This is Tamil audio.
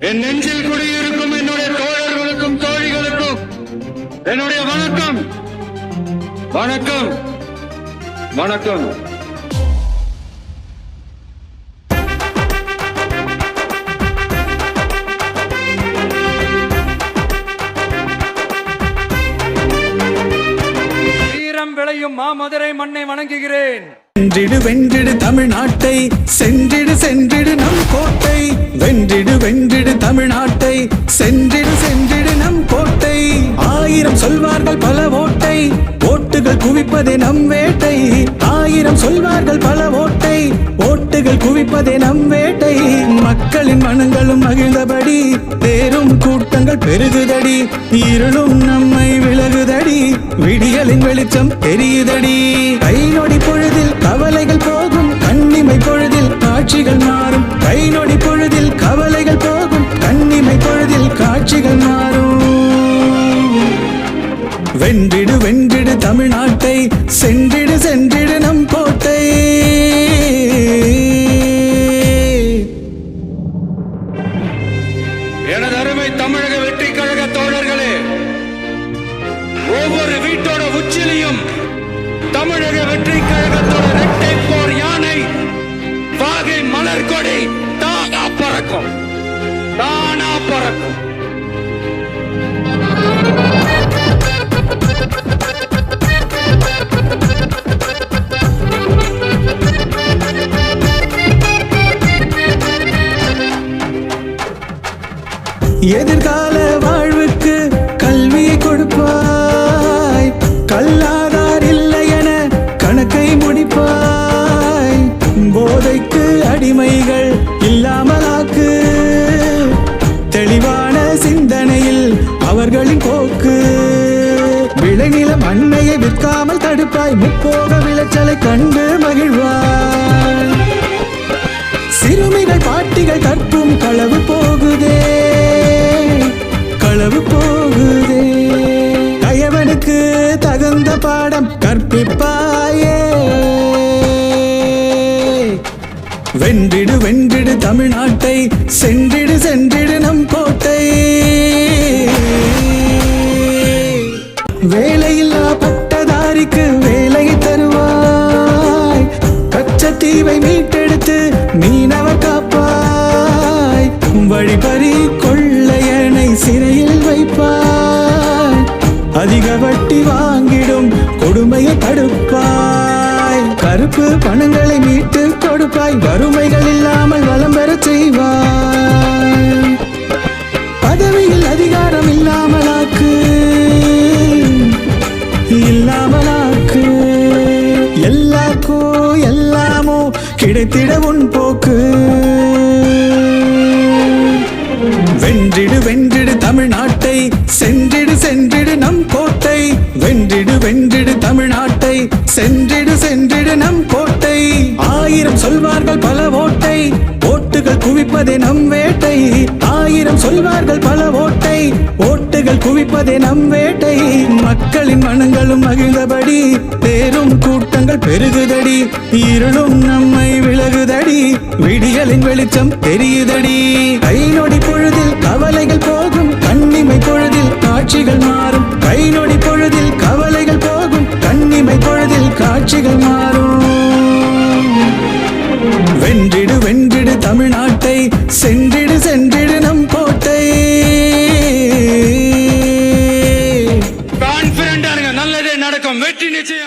என் நெஞ்சில் குடியிருக்கும் என்னுடைய தோழர்களுக்கும் தோழிகளுக்கும் என்னுடைய வணக்கம். வணக்கம். வணக்கம். வீரம் மாமதுரை மண்ணை வணங்குகிறேன். வென்றிடு வென்றிடு தமிழ்நாட்டை சென்றிடு சென்றிடு நம் கோட்டை. வென்றிடு வென்றிடு தமிழ்நாட்டை சென்றிடு சென்றிடு நம் கோட்டை. ஆயிரம் சொல்வார்கள் பல ஓட்டை ஓட்டுகள் குவிப்பதே நம் வேட்டை. ஆயிரம் சொல்வார்கள் பல ஓட்டை கூட்டங்கள் பெருகுதடி. இருளும் நம்மை விலகுதடி. விடியலின் வெளிச்சம் தெரியுதடி கை நொடி பொழுதில் கவலைகள் போகும். கண்ணிமை பொழுதில் காட்சிகள் மாறும். கை நொடி பொழுதில் கவலைகள் போகும். கண்ணிமை பொழுதில் காட்சிகள் மாறும். வென்றிடு வென்றிடு. தமிழக வெற்றி கழகத்தோட இரட்டை போர் யானை வாகை மலர் கொடி தானா பறக்கும் தானா பறக்கும். எதிர்கால போதைக்கு அடிமைகள் இல்லாமலாக்கு. தெளிவான சிந்தனையில் அவர்களின் போக்கு. விளைநில மண்ணையை விற்காமல் தடுப்பாய். முப்போக விளைச்சலை கண்டு மகிழ்வாய். சிறுமிகள் பாட்டிகள் கற்பும் களவு போகுதே. களவு போகுதே. கயவனுக்கு தகுந்த பாடம் கற்பிப்பார். வென்றிடு வென்றிடு தமிழ்நாட்டை. சென்றிடு சென்றிடு நம் கோட்டை. வேலையில்லா பட்டதாரிக்கு வேலையை தருவாய். கச்சத்தீவை மீட்டெடுத்து மீனவ காப்பாய். வழிபறி கொள்ளையனை சிறையில் வைப்பாய். அதிக வட்டி வாங்கிடும் கொடுமையை தடுப்பாய். கருப்பு பணங்கள் செய்வாய் வறுமைகள் இல்லாமல் வளம் பெற செய்வாய். பதவியில் அதிகாரம் இல்லாமலாக்கு இல்லாமலாக்கு. எல்லாக்கோ எல்லாமோ கிடைத்திட உன் போக்கு. வென்றிடு வென்றிடு தமிழ்நாட்டை சென்றிடு சென்றிடு நம் கோட்டை. வென்றிடு வென்றிடு தமிழ்நாட்டை சென்றிடு சென்று ஆயிரம் சொல்வார்கள் பல ஓட்டை. ஓட்டுகள் குவிப்பதே நம் வேட்டை. ஆயிரம் சொல்வார்கள் பல ஓட்டை. ஓட்டுகள் குவிப்பதே நம் வேட்டை. மக்களின் மனங்களும் மகிழ்ந்தபடி தேரும் கூட்டங்கள் பெருகுதடி. இருளும் நம்மை விலகுதடி. விடியலின் வெளிச்சம் தெரியுதடி. கை நொடி பொழுதில் கவலைகள் போகும். கண்ணிமை பொழுதில் காட்சிகள் மாறும். கை நொடி பொழுதில் கவலைகள் போகும். கண்ணிமை பொழுதில் காட்சிகள் மாறும். ചെയ്യാം